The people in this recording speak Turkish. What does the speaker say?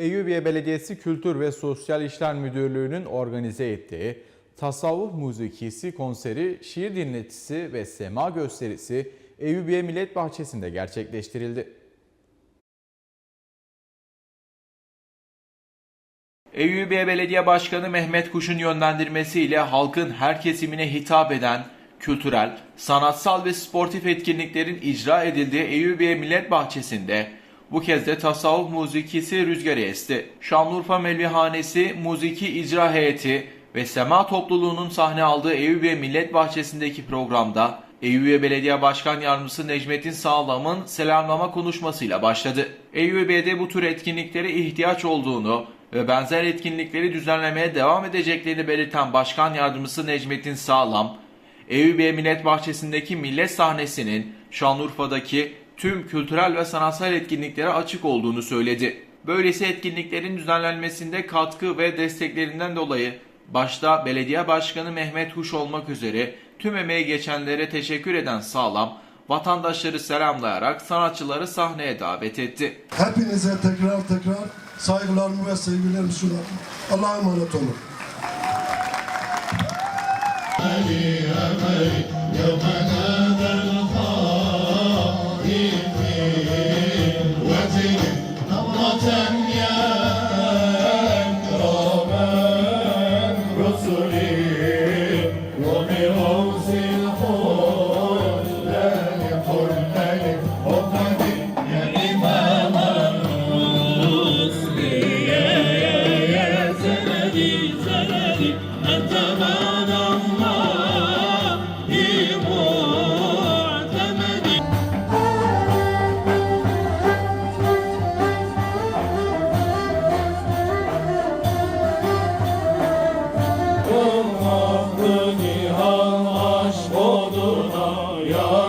Eyyubiye Belediyesi Kültür ve Sosyal İşler Müdürlüğü'nün organize ettiği tasavvuf müzikisi konseri, şiir dinletisi ve sema gösterisi Eyyubiye Millet Bahçesi'nde gerçekleştirildi. Eyyubiye Belediye Başkanı Mehmet Kuş'un yönlendirmesiyle halkın her kesimine hitap eden kültürel, sanatsal ve sportif etkinliklerin icra edildiği Eyyubiye Millet Bahçesi'nde bu kez de tasavvuf muzikisi rüzgarı esti. Şanlıurfa Melvihanesi Muziki İcra Heyeti ve Sema Topluluğu'nun sahne aldığı Eyyubiye Millet Bahçesi'ndeki programda Eyyubiye Belediye Başkan Yardımcısı Necmettin Sağlam'ın selamlama konuşmasıyla başladı. Eyyubiye'de bu tür etkinliklere ihtiyaç olduğunu ve benzer etkinlikleri düzenlemeye devam edeceklerini belirten Başkan Yardımcısı Necmettin Sağlam, Eyyubiye Millet Bahçesi'ndeki millet sahnesinin Şanlıurfa'daki tüm kültürel ve sanatsal etkinliklere açık olduğunu söyledi. Böylesi etkinliklerin düzenlenmesinde katkı ve desteklerinden dolayı başta Belediye Başkanı Mehmet Huş olmak üzere tüm emeği geçenlere teşekkür eden Sağlam, vatandaşları selamlayarak sanatçıları sahneye davet etti. Hepinize tekrar tekrar saygılarımı ve sevgilerimi sunarım. Allah'a emanet olun. 주여